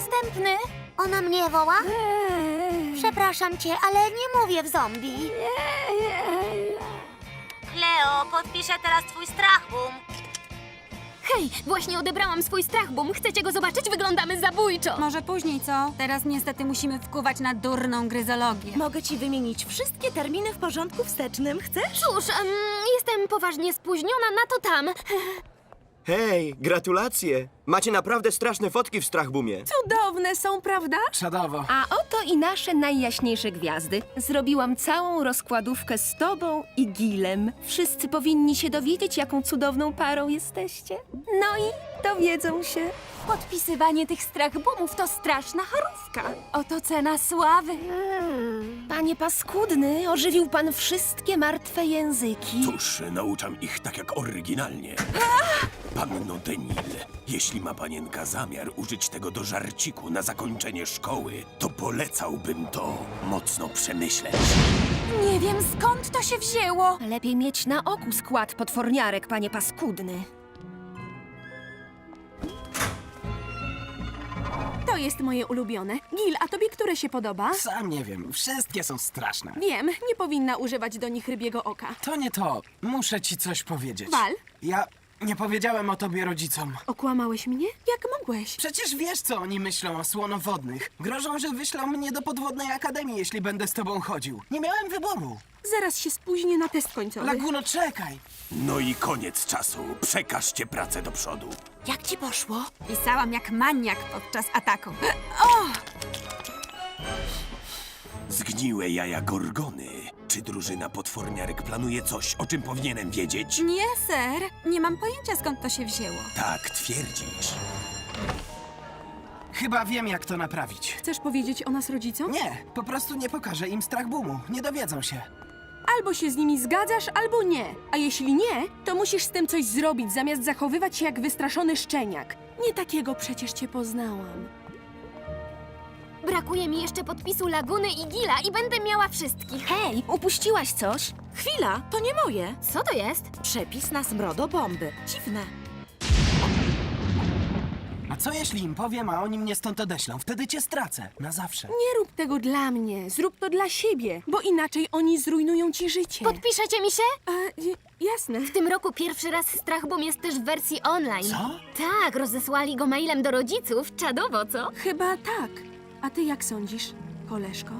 następny. Ona mnie woła? Przepraszam cię, ale nie mówię w zombie. Leo, podpiszę teraz twój strach, bum. Hej, właśnie odebrałam swój strach, boom. Chcecie go zobaczyć? Wyglądamy zabójczo. Może później, co? Teraz niestety musimy wkuwać na durną gryzologię. Mogę ci wymienić wszystkie terminy w porządku wstecznym. Chcesz? Cóż, em, jestem poważnie spóźniona na to tam. Hej, gratulacje! Macie naprawdę straszne fotki w Strachbumie. Cudowne są, prawda? Czadowo. A oto i nasze najjaśniejsze gwiazdy. Zrobiłam całą rozkładówkę z tobą i Gilem. Wszyscy powinni się dowiedzieć, jaką cudowną parą jesteście. No i dowiedzą się. Podpisywanie tych strachbumów to straszna charówka. Oto cena sławy. Panie paskudny, ożywił pan wszystkie martwe języki. Cóż, nauczam ich tak jak oryginalnie. Panno Denil, jeśli ma panienka zamiar użyć tego do żarciku na zakończenie szkoły, to polecałbym to mocno przemyśleć. Nie wiem skąd to się wzięło. Lepiej mieć na oku skład potworniarek, panie paskudny. To jest moje ulubione. Gil, a tobie które się podoba? Sam nie wiem, wszystkie są straszne. Wiem, nie powinna używać do nich rybiego oka. To nie to. Muszę ci coś powiedzieć. Wal? Ja nie powiedziałem o tobie rodzicom. Okłamałeś mnie? Jak mogłeś? Przecież wiesz, co oni myślą o słonowodnych. Grożą, że wyślą mnie do podwodnej akademii, jeśli będę z tobą chodził. Nie miałem wyboru. Zaraz się spóźnię na test końcowy. Laguno, czekaj! No i koniec czasu. Przekażcie pracę do przodu. Jak ci poszło? Pisałam jak maniak podczas ataku. Zgniłe jaja Gorgony. Czy drużyna potworniarek planuje coś, o czym powinienem wiedzieć? Nie, ser. Nie mam pojęcia skąd to się wzięło. Tak twierdzisz. Chyba wiem, jak to naprawić. Chcesz powiedzieć o nas rodzicom? Nie, po prostu nie pokażę im strach boomu. Nie dowiedzą się. Albo się z nimi zgadzasz, albo nie. A jeśli nie, to musisz z tym coś zrobić, zamiast zachowywać się jak wystraszony szczeniak. Nie takiego przecież cię poznałam. Brakuje mi jeszcze podpisu Laguny i Gila i będę miała wszystkich. Hej, upuściłaś coś? Chwila, to nie moje. Co to jest? Przepis na smrodobomby. Dziwne. A co jeśli im powiem, a oni mnie stąd odeślą? Wtedy cię stracę. Na zawsze. Nie rób tego dla mnie, zrób to dla siebie, bo inaczej oni zrujnują ci życie. Podpiszecie mi się? A, jasne. W tym roku pierwszy raz Strach Boom jest też w wersji online. Co? Tak, rozesłali go mailem do rodziców. Czadowo, co? Chyba tak. A ty jak sądzisz, koleżko?